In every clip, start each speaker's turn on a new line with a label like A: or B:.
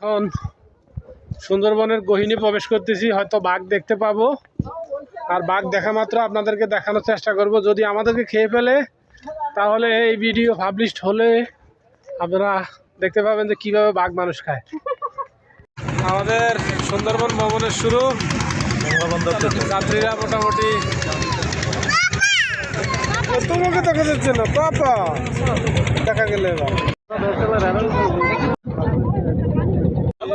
A: এখন সুন্দরবনের গহিনী প্রবেশ করতেছি, হয়তো বাঘ দেখতে পাবো। আর বাঘ দেখা মাত্র আপনাদেরকে দেখানোর চেষ্টা করব। যদি আমাদেরকে খেয়ে ফেলে, তাহলে এই ভিডিও পাবলিশড হলে আপনারা দেখতে পাবেন যে কীভাবে বাঘ মানুষ খায়। আমাদের সুন্দরবন ভবনের শুরু। যাত্রীরা মোটামুটি তোমাকে দেখা যাচ্ছে না পাপা দেখা গেলে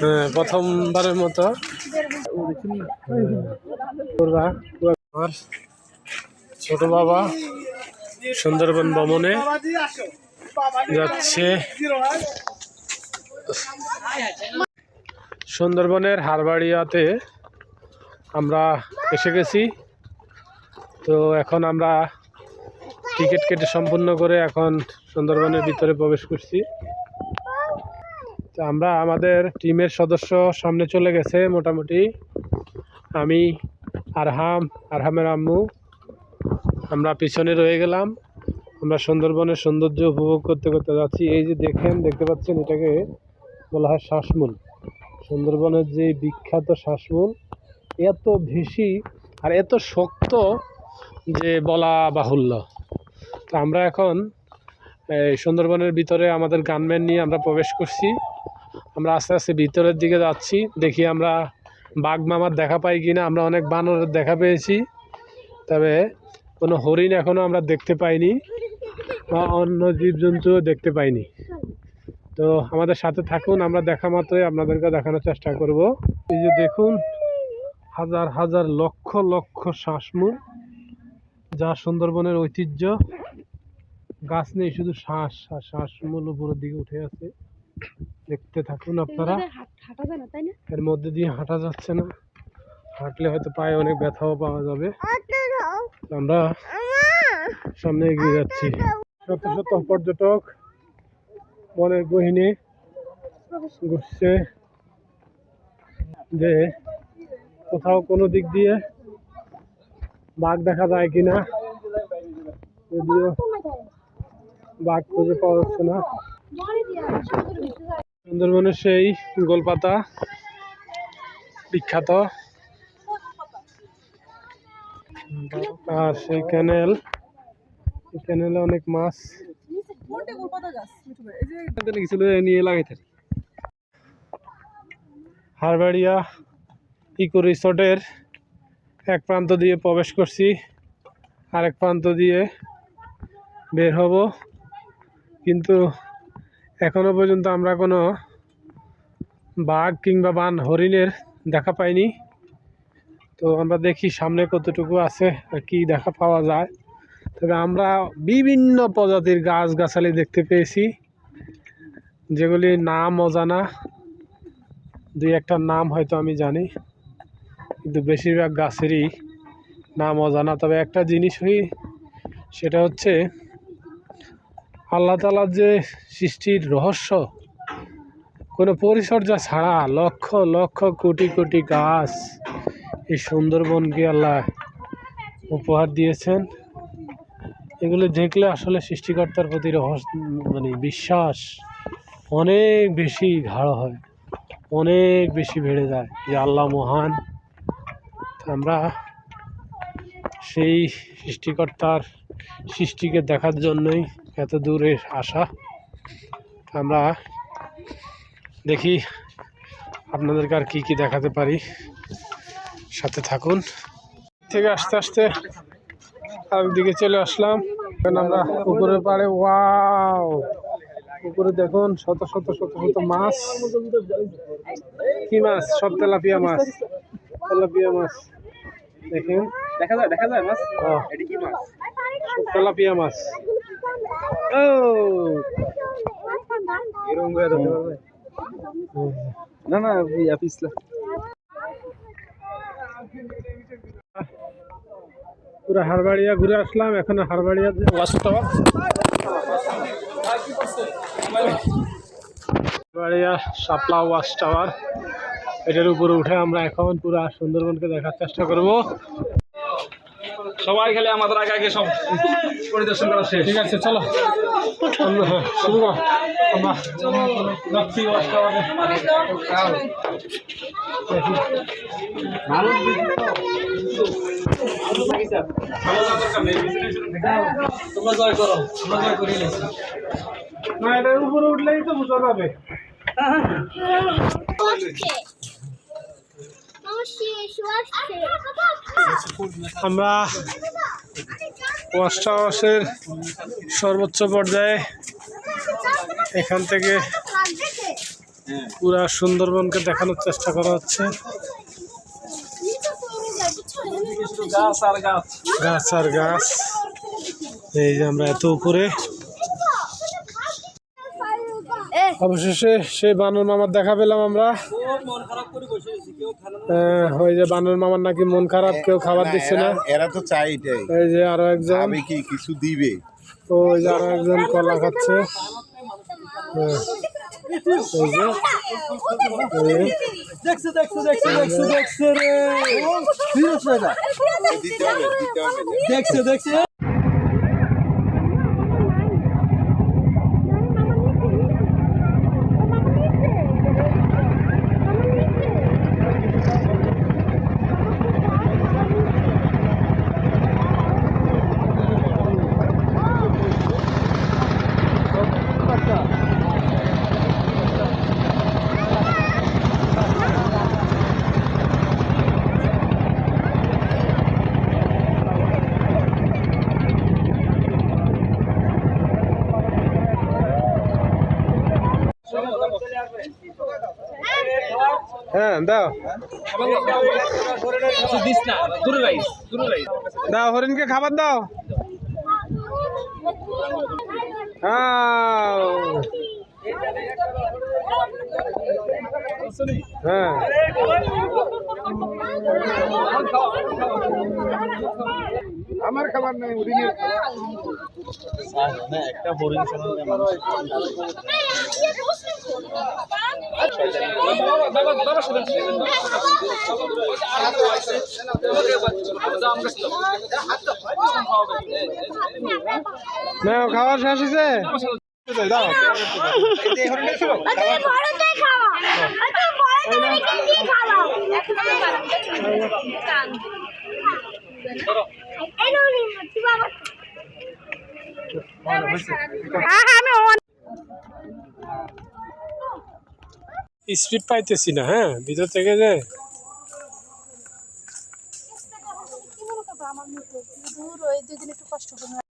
A: হ্যাঁ, প্রথমবারের মতো। ছোট বাবা সুন্দরবন ভ্রমণে যাচ্ছে। সুন্দরবনের হারবাড়িয়াতে আমরা এসে গেছি। তো এখন আমরা টিকিট কেটে সম্পূর্ণ করে এখন সুন্দরবনের ভিতরে প্রবেশ করছি। তো আমরা আমাদের টিমের সদস্য সামনে চলে গেছে মোটামুটি। আমি, আরহাম, আরহামের আম্মু। আমরা পিছনে রয়ে গেলাম। আমরা সুন্দরবনের সৌন্দর্য উপভোগ করতে করতে যাচ্ছি। এই যে দেখেন, দেখতে পাচ্ছেন এটাকে বলা হয় শ্বাসমূল। সুন্দরবনের যে বিখ্যাত শ্বাসমূল, এত বেশি আর এত শক্ত যে বলা বাহুল্য। তো আমরা এখন সুন্দরবনের ভিতরে আমাদের গানম্যান নিয়ে আমরা প্রবেশ করছি। আমরা আস্তে আস্তে ভিতরের দিকে যাচ্ছি। দেখি আমরা বাঘ মামার দেখা পাই কি না আমরা অনেক বানরের দেখা পেয়েছি। তবে কোনো হরিণ এখনও আমরা দেখতে পাইনি বা অন্য জীবজন্তুও দেখতে পাইনি। তো আমাদের সাথে থাকুন, আমরা দেখা মাত্রই আপনাদেরকে দেখানোর চেষ্টা করব। এই যে দেখুন, হাজার হাজার লক্ষ লক্ষ শ্বাসমূল, যা সুন্দরবনের ঐতিহ্য। গাছ নেই শুধু শ্বাস আর শ্বাসমূল উপরের দিকে উঠে আছে। দেখতে থাকুন আপনারা। এর মধ্যে দিয়ে হাঁটা যাচ্ছে না। হাঁটলে হয়তো পায়ে অনেক ব্যথাও পাওয়া যাবে। আমরা সামনে এগিয়ে যাচ্ছি। শত শত পর্যটক বনের গহিনী ঘুরছে। যে কোথাও কোনো দিক দিয়ে বাঘ দেখা যায় কিনা যদিও বাঘ খুঁজে পাওয়া যাচ্ছে না। সুন্দরবনের সেই গোলপাতা বিখ্যাত। আর সেই ক্যানেল ক্যানেলে অনেক মাছ। কিছু নিয়ে লাগাইতে হারবাড়িয়া ইকো রিসোর্টের এক প্রান্ত দিয়ে প্রবেশ করছি। আরেক প্রান্ত দিয়ে বের হব। কিন্তু এখনও পর্যন্ত আমরা কোনো বাঘ কিংবা বান হরিণের দেখা পাইনি। তো আমরা দেখি সামনে কতটুকু আছে আর কি দেখা পাওয়া যায়। তবে আমরা বিভিন্ন প্রজাতির গাছগাছালি দেখতে পেয়েছি, যেগুলি নাম অজানা। দুই একটা নাম হয়তো আমি জানি, কিন্তু বেশিরভাগ গাছেরই নাম অজানা। তবে একটা জিনিসই, সেটা হচ্ছে আল্লাহ তালার যে সৃষ্টির রহস্য, কোনো পরিচর্যা ছাড়া লক্ষ লক্ষ কোটি কোটি গাছ এই সুন্দরবনকে আল্লাহ উপহার দিয়েছেন। এগুলো দেখলে আসলে সৃষ্টিকর্তার প্রতি রহস্য মানে বিশ্বাস অনেক বেশি গাঢ় হয়, অনেক বেশি বেড়ে যায় যে আল্লাহ মহান। আমরা সেই সৃষ্টিকর্তার সৃষ্টিকে দেখার জন্যই এত দূরে আসা। আমরা দেখি আপনাদেরকে আর কী কী দেখাতে পারি। সাথে থাকুন। থেকে আস্তে আস্তে আর দিকে চলে আসলাম। এখন আমরা উপরের পাড়ে ওয়াও! উপরে দেখুন শত শত শত শত মাছ। কি মাছ? সব তেলাপিয়া মাছ। তেলাপিয়া মাছ। দেখেন।
B: দেখা যায় দেখা যায় মাছ?
A: ও,
B: এটা কি মাছ?
A: তেলাপিয়া মাছ। ও।
B: এরকম করে ধরতে পারবে? না না পিছলা
A: পুরো হারবাড়িয়া ঘুরে আসলাম এখন হারবাড়িয়া হারবাড়িয়া শাপলা ওয়াচ টাওয়ার। এটার উপরে উঠে আমরা এখন পুরো সুন্দরবনকে দেখার চেষ্টা করব।
B: সবাই খেলে আমাদের আগে আগে সব পরিদর্শন করা শেষ।
A: ঠিক আছে চলো। আমরা হ্যাঁ শুরু
B: তোমরা জয় করো তোমরা জয় করি
A: না এটার উপরে উঠলেই তো বোঝা যাবে। আমরা টাওয়ার্সের সর্বোচ্চ পর্যায়ে এখান থেকে পুরা সুন্দরবনকে দেখানোর চেষ্টা করা হচ্ছে।
B: গাছ আর গাছ।
A: এই যে আমরা এত উপরে অবশেষে সেই বানর মামার দেখা পেলাম আমরা আহ, ওই যে বানর মামার নাকি মন খারাপ কেউ খাবার দিচ্ছে না
C: এরা- তো চাই এটাই
A: এই যে আরও একজন
C: আমি কি কিছু দিবে
A: ওই যে আরও একজন কলা খাচ্ছে হ্যাঁ,
B: দেখছে দেখছে দেখছে দেখছে
A: দাও। দাও হরিণকে খাবার দাও। হ্যাঁ।
C: আমার খাবার নাই একটা
A: খাওয়া শেষ হয়েছে স্পিড পাইতেছি না হ্যাঁ ভিতর থেকে যে